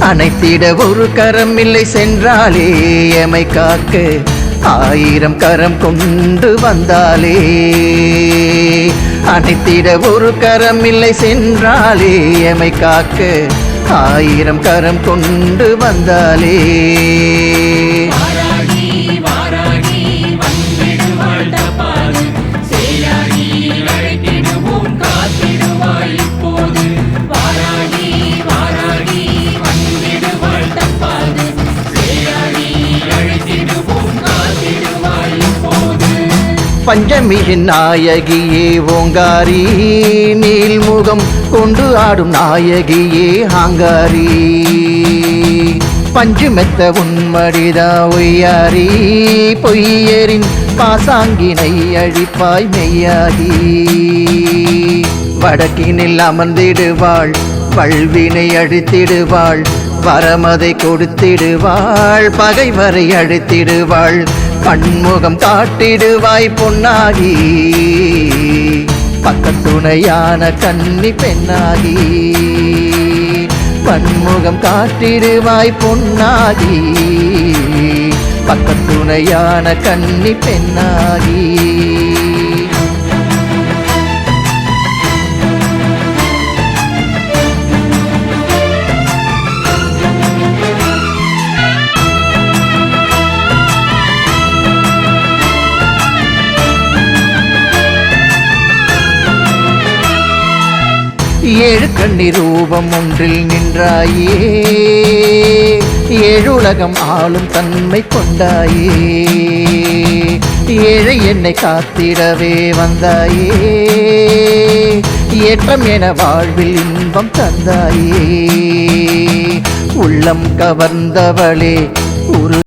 அனைத்திட ஒரு கரம் இல்லை சென்றாலே எமை காக்க ஆயிரம் கரம் கொண்டு வந்தாலே. அனைத்திட ஒரு கரம் இல்லை சென்றாலே எமை காக்க ஆயிரம் கரம் கொண்டு வந்தாலே. பஞ்சமியின் நாயகியே ஓங்காரி நீள்முகம் கொண்டு ஆடும் நாயகியே ஆங்காரி பஞ்சுமெத்த உன்மடிதா ஒய்யாரி பொய்யரின் பாசாங்கினை அழிப்பாய் மெய்யாகி. வடக்கினில் அமர்ந்திடுவாள் பல்வினை அழித்திடுவாள் வரமதை கொடுத்திடுவாள் பகைவரை அழித்திடுவாள் கண்முகம் காட்டிடுவாய் பொன்னாகி. பக்கத்துணையான கன்னி பெண்ணாகி. பன்முகம் காட்டிடுவாய் பொன்னாகி. பக்கத்துணையான கன்னி பெண்ணாகி. ஏழு கண்ணி ரூபம் ஒன்றில் நின்றாயே. ஏழுலகம் ஆளும் தன்மை கொண்டாயே. ஏழை என்னை காத்திடவே வந்தாயே. ஏற்றம் என வாழ்வில் இன்பம் தந்தாயே. உள்ளம் கவர்ந்தவளே